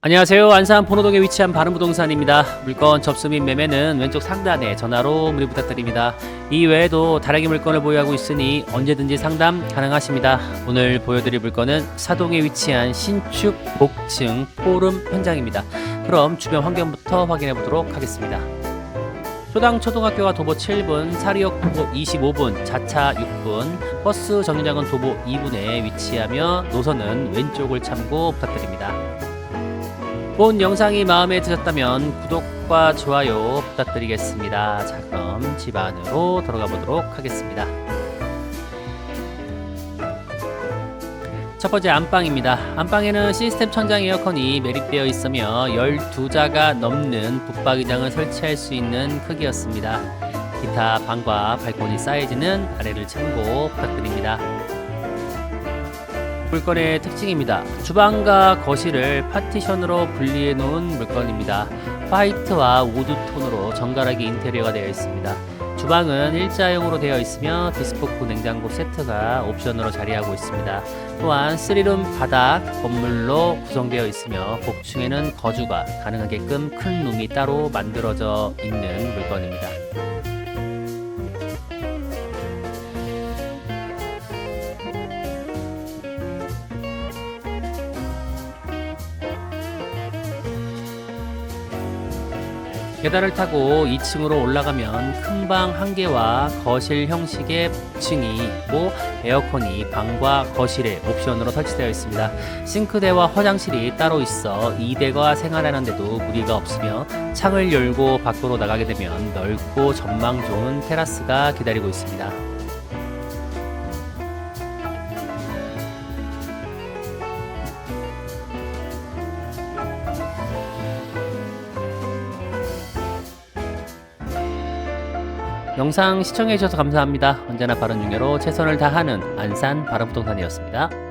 안녕하세요. 안산 본호동에 위치한 바른부동산입니다. 물건 접수 및 매매는 왼쪽 상단에 전화로 문의 부탁드립니다. 이 외에도 다량의 물건을 보유하고 있으니 언제든지 상담 가능하십니다. 오늘 보여드릴 물건은 사동에 위치한 신축 복층 포름 현장입니다. 그럼 주변 환경부터 확인해 보도록 하겠습니다. 초당 초등학교가 도보 7분, 사리역 도보 25분, 자차 6분, 버스 정류장은 도보 2분에 위치하며 노선은 왼쪽을 참고 부탁드립니다. 본 영상이 마음에 드셨다면 구독과 좋아요 부탁드리겠습니다. 자, 그럼 집 안으로 들어가 보도록 하겠습니다. 첫 번째 안방입니다. 안방에는 시스템 천장 에어컨이 매립되어 있으며 12자가 넘는 붙박이장을 설치할 수 있는 크기였습니다. 기타 방과 발코니 사이즈는 아래를 참고 부탁드립니다. 물건의 특징입니다. 주방과 거실을 파티션으로 분리해 놓은 물건입니다. 화이트와 우드 톤으로 정갈하게 인테리어가 되어 있습니다. 주방은 일자형으로 되어 있으며 디스포크 냉장고 세트가 옵션으로 자리하고 있습니다. 또한 3룸 바닥 건물로 구성되어 있으며 복층에는 거주가 가능하게끔 큰 룸이 따로 만들어져 있는 물건입니다. 계단을 타고 2층으로 올라가면 큰 방 한 개와 거실 형식의 복층이 있고 에어컨이 방과 거실에 옵션으로 설치되어 있습니다. 싱크대와 화장실이 따로 있어 이대가 생활하는 데도 무리가 없으며 창을 열고 밖으로 나가게 되면 넓고 전망 좋은 테라스가 기다리고 있습니다. 영상 시청해주셔서 감사합니다. 언제나 바른 중계로 최선을 다하는 안산 바른부동산이었습니다.